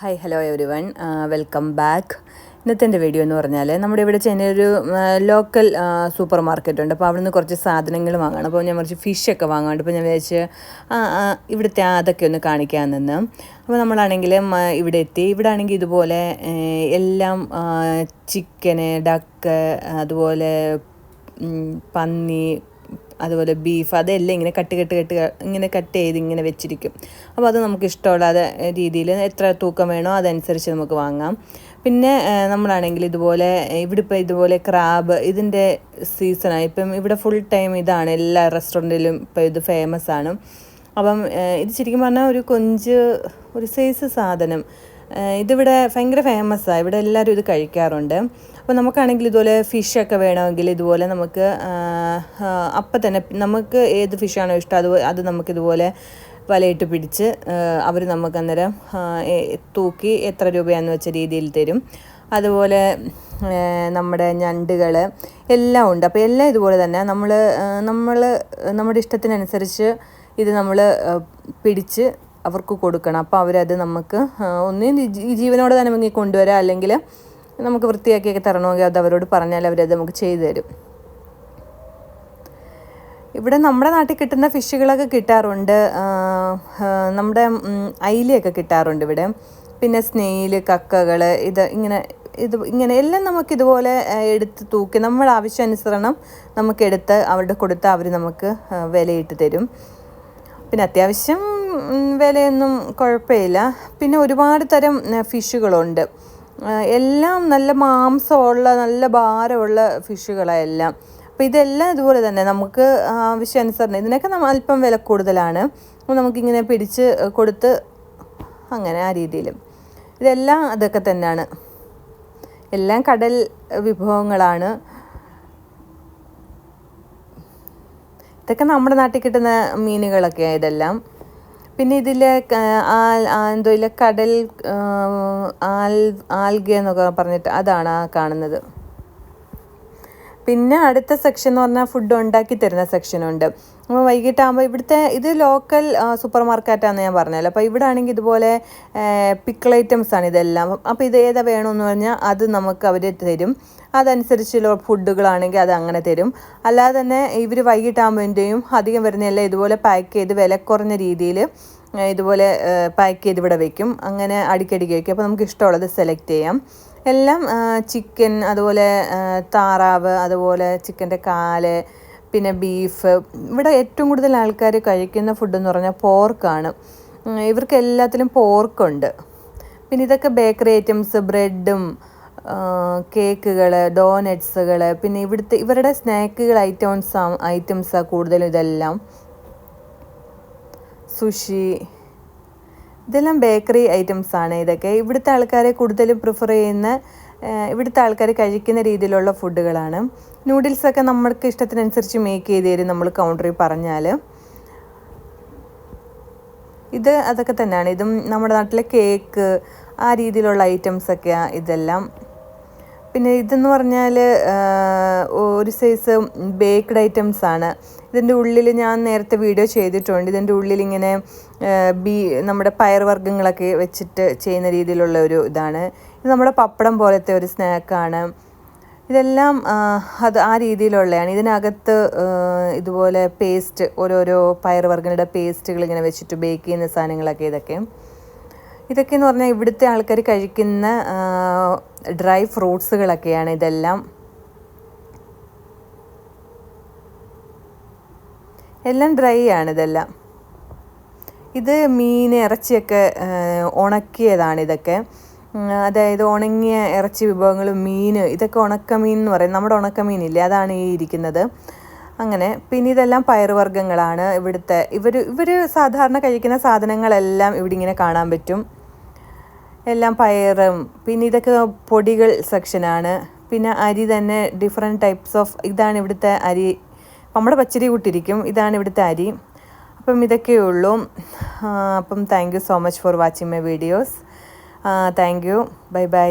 Hi hello everyone welcome back ഇന്നത്തെ എന്റെ video എന്ന് പറഞ്ഞാൽ നമ്മുടെ ഇവിടെ ചെന്നൈയൊരു ലോക്കൽ സൂപ്പർ മാർക്കറ്റ് ഉണ്ട്. അപ്പോൾ അവിടെ നിന്ന് കുറച്ച് സാധനങ്ങൾ വാങ്ങണം. അപ്പോൾ ഞാൻ കുറച്ച് ഫിഷൊക്കെ വാങ്ങാണ്ട് അപ്പോൾ ഞാൻ വിചാരിച്ച് ഇവിടുത്തെ അതൊക്കെ ഒന്ന് കാണിക്കാൻ നിന്ന്. അപ്പോൾ നമ്മളാണെങ്കിൽ ഇവിടെ എത്തി. ഇവിടെ ആണെങ്കിൽ ഇതുപോലെ എല്ലാം ചിക്കന് ഡക്ക് അതുപോലെ പന്നി അതുപോലെ ബീഫ് അതെല്ലാം ഇങ്ങനെ കട്ട് കട്ട് കട്ട് ഇങ്ങനെ കട്ട് ചെയ്ത് ഇങ്ങനെ വെച്ചിരിക്കും. അപ്പോൾ അത് നമുക്ക് ഇഷ്ടമുള്ള രീതിയിൽ എത്ര തൂക്കം വേണോ അതനുസരിച്ച് നമുക്ക് വാങ്ങാം. പിന്നെ നമ്മളാണെങ്കിൽ ഇതുപോലെ ഇവിടെ ഇപ്പോൾ ഇതുപോലെ ക്രാബ് ഇതിന്റെ സീസണാണ് ഇപ്പം ഇവിടെ ഫുൾ ടൈം ഇതാണ്. എല്ലാ റെസ്റ്റോറന്റിലും ഇപ്പോൾ ഇത് ഫേമസ് ആണ്. അപ്പം ഇത് ശരിക്കും പറഞ്ഞാൽ ഒരു കൊഞ്ച് ഒരു സൈസ് സാധനം. ഇതിവിടെ ഭയങ്കര ഫേമസാണ് ഇവിടെ എല്ലാവരും ഇത് കഴിക്കാറുണ്ട്. അപ്പോൾ നമുക്കാണെങ്കിൽ ഇതുപോലെ ഫിഷൊക്കെ വേണമെങ്കിൽ ഇതുപോലെ നമുക്ക് അപ്പം തന്നെ നമുക്ക് ഏത് ഫിഷാണോ ഇഷ്ടം അത് അത് നമുക്കിതുപോലെ വലയിട്ട് പിടിച്ച് അവർ നമുക്ക് അന്നേരം തൂക്കി എത്ര രൂപയാണെന്ന് വെച്ച രീതിയിൽ തരും. അതുപോലെ നമ്മുടെ ഞണ്ടുകൾ എല്ലാം ഉണ്ട്. അപ്പോൾ എല്ലാം ഇതുപോലെ തന്നെ നമ്മൾ നമ്മൾ നമ്മുടെ ഇഷ്ടത്തിനനുസരിച്ച് ഇത് നമ്മൾ പിടിച്ച് അവർക്ക് കൊടുക്കണം. അപ്പോൾ അവരത് നമുക്ക് ഒന്ന് ജീവനോടെ തന്നെ മുങ്ങി കൊണ്ടുവരാം. അല്ലെങ്കിൽ നമുക്ക് വൃത്തിയാക്കിയൊക്കെ തരണമെങ്കിൽ അത് അവരോട് പറഞ്ഞാൽ അവരത് നമുക്ക് ചെയ്തു തരും. ഇവിടെ നമ്മുടെ നാട്ടിൽ കിട്ടുന്ന ഫിഷുകളൊക്കെ കിട്ടാറുണ്ട്. നമ്മുടെ അയിലയൊക്കെ കിട്ടാറുണ്ട് ഇവിടെ. പിന്നെ സ്നെയിൽ കക്കകൾ ഇത് ഇങ്ങനെ ഇത് ഇങ്ങനെ എല്ലാം നമുക്കിതുപോലെ എടുത്ത് തൂക്കി നമ്മുടെ ആവശ്യാനുസരണം നമുക്ക് എടുത്ത് അവരുടെ കൊടുത്ത് അവർ നമുക്ക് വിലയിട്ട് തരും. പിന്നെ അത്യാവശ്യം വിലയൊന്നും കുഴപ്പമില്ല. പിന്നെ ഒരുപാട് തരം ഫിഷുകളുണ്ട്. എല്ലാം നല്ല മാംസമുള്ള നല്ല ഭാരമുള്ള ഫിഷുകളാണ് എല്ലാം. അപ്പോൾ ഇതെല്ലാം ഇതുപോലെ തന്നെ നമുക്ക് ആവശ്യാനുസരണം ഇതിനൊക്കെ നമ്മൾ അല്പം വില കൂടുതലാണ്. നമുക്കിങ്ങനെ പിടിച്ച് കൊടുത്ത് അങ്ങനെ ആ രീതിയിൽ. ഇതെല്ലാം അതൊക്കെ തന്നെയാണ്. എല്ലാം കടൽ വിഭവങ്ങളാണ്. ഇതൊക്കെ നമ്മുടെ നാട്ടിൽ കിട്ടുന്ന മീനുകളൊക്കെയാണ് ഇതെല്ലാം. പിന്നെ ഇതിൽ എന്തോ ഇല്ല കടൽ ആൽ ആൽഗ എന്നൊക്കെ പറഞ്ഞിട്ട് അതാണ് കാണുന്നത്. പിന്നെ അടുത്ത സെക്ഷൻ എന്ന് പറഞ്ഞാൽ ഫുഡ് ഉണ്ടാക്കി തരുന്ന സെക്ഷനുണ്ട് അപ്പോൾ വൈകിട്ടാകുമ്പോൾ ഇവിടുത്തെ ഇത് ലോക്കൽ സൂപ്പർ മാർക്കറ്റാണെന്ന് ഞാൻ പറഞ്ഞല്ലോ. അപ്പോൾ ഇവിടെ ആണെങ്കിൽ ഇതുപോലെ പിക്കിൾ ഐറ്റംസ് ആണ് ഇതെല്ലാം. അപ്പോൾ ഇത് ഏതാ വേണമെന്ന് പറഞ്ഞാൽ അത് നമുക്ക് അവർ തരും. അതനുസരിച്ചുള്ള ഫുഡുകളാണെങ്കിൽ അത് അങ്ങനെ തരും. അല്ലാതെ തന്നെ ഇവർ വൈകിട്ടാകുമ്പോഴേയും അധികം വരുന്നതെല്ലാം ഇതുപോലെ പാക്ക് ചെയ്ത് വില കുറഞ്ഞ രീതിയിൽ ഇതുപോലെ പാക്ക് ചെയ്ത് ഇവിടെ വയ്ക്കും അങ്ങനെ അടിക്കടിക്ക് വയ്ക്കും അപ്പോൾ നമുക്ക് ഇഷ്ടമുള്ളത് സെലക്ട് ചെയ്യാം. എല്ലാം ചിക്കൻ അതുപോലെ താറാവ് അതുപോലെ ചിക്കന്റെ കാൽ പിന്നെ ബീഫ് ഇവിടെ ഏറ്റവും കൂടുതൽ ആൾക്കാർ കഴിക്കുന്ന ഫുഡ് എന്ന് പറഞ്ഞാൽ പോർക്കാണ് ഇവർക്ക് എല്ലാത്തിലും പോർക്കുണ്ട് പിന്നെ ഇതൊക്കെ ബേക്കറി ഐറ്റംസ് ബ്രെഡും കേക്കുകൾ ഡോനറ്റ്സുകൾ പിന്നെ ഇവിടുത്തെ ഇവരുടെ സ്നാക്കുകൾ ഐറ്റംസ് ഐറ്റംസാണ് കൂടുതലും ഇതെല്ലാം. സുഷി ഇതെല്ലാം ബേക്കറി ഐറ്റംസ് ആണ്. ഇതൊക്കെ ഇവിടുത്തെ ആൾക്കാരെ കൂടുതലും പ്രിഫർ ചെയ്യുന്ന ഇവിടുത്തെ ആൾക്കാർ കഴിക്കുന്ന രീതിയിലുള്ള ഫുഡുകളാണ്. നൂഡിൽസൊക്കെ നമ്മൾക്ക് ഇഷ്ടത്തിനനുസരിച്ച് മേക്ക് ചെയ്ത് തരും നമ്മൾ കൗണ്ടറിൽ പറഞ്ഞാൽ ഇത് അതൊക്കെ തന്നെയാണ്. ഇതും നമ്മുടെ നാട്ടിലെ കേക്ക് ആ രീതിയിലുള്ള ഐറ്റംസൊക്കെയാണ് ഇതെല്ലാം. പിന്നെ ഇതെന്ന് പറഞ്ഞാൽ ഒരു സൈസ് ബേക്ക്ഡ് ഐറ്റംസ് ആണ്. ഇതിന്റെ ഉള്ളിൽ ഞാൻ നേരത്തെ വീഡിയോ ചെയ്തിട്ടുണ്ട്. ഇതിന്റെ ഉള്ളിൽ ഇങ്ങനെ ബീ നമ്മുടെ പയർവർഗങ്ങളൊക്കെ വെച്ചിട്ട് ചെയ്യുന്ന രീതിയിലുള്ള ഒരു ഇതാണ്. ഇത് നമ്മുടെ പപ്പടം പോലത്തെ ഒരു സ്നാക്കാണ് ഇതെല്ലാം അത് ആ രീതിയിലുള്ളതാണ് ഇതിനകത്ത് ഇതുപോലെ പേസ്റ്റ് ഓരോരോ പയർവർഗങ്ങളുടെ പേസ്റ്റുകൾ ഇങ്ങനെ വെച്ചിട്ട് ബേക്ക് ചെയ്യുന്ന സാധനങ്ങളൊക്കെ ഇതൊക്കെ. ഇതൊക്കെ എന്ന് പറഞ്ഞാൽ ഇവിടുത്തെ ആൾക്കാർ കഴിക്കുന്ന ഡ്രൈ ഫ്രൂട്ട്സുകളൊക്കെയാണ് ഇതെല്ലാം. എല്ലാം ഡ്രൈ ആണ് ഇതെല്ലാം. ഇത് മീൻ ഇറച്ചിയൊക്കെ ഉണക്കിയതാണ് ഇതൊക്കെ. അതായത് ഉണങ്ങിയ ഇറച്ചി വിഭവങ്ങളും മീൻ ഇതൊക്കെ ഉണക്കമീൻ എന്ന് പറയും. നമ്മുടെ ഉണക്കമീനില്ലേ അതാണ് ഈ ഇരിക്കുന്നത്. അങ്ങനെ പിന്നെ ഇതെല്ലാം പയറുവർഗങ്ങളാണ് ഇവിടുത്തെ. ഇവർ ഇവർ സാധാരണ കഴിക്കുന്ന സാധനങ്ങളെല്ലാം ഇവിടെ ഇങ്ങനെ കാണാൻ പറ്റും. എല്ലാം പയറും. പിന്നെ ഇതൊക്കെ പൊടികൾ സെക്ഷനാണ് പിന്നെ അരി തന്നെ ഡിഫറെന്റ് ടൈപ്സ് ഓഫ് ഇതാണ് ഇവിടുത്തെ അരി. നമ്മുടെ പച്ചരി കൂട്ടിരിക്കും ഇതാണ് ഇവിടുത്തെ അരി. അപ്പം ഇതൊക്കെയേ ഉള്ളൂ. അപ്പം thank you so much for watching my videos thank you bye bye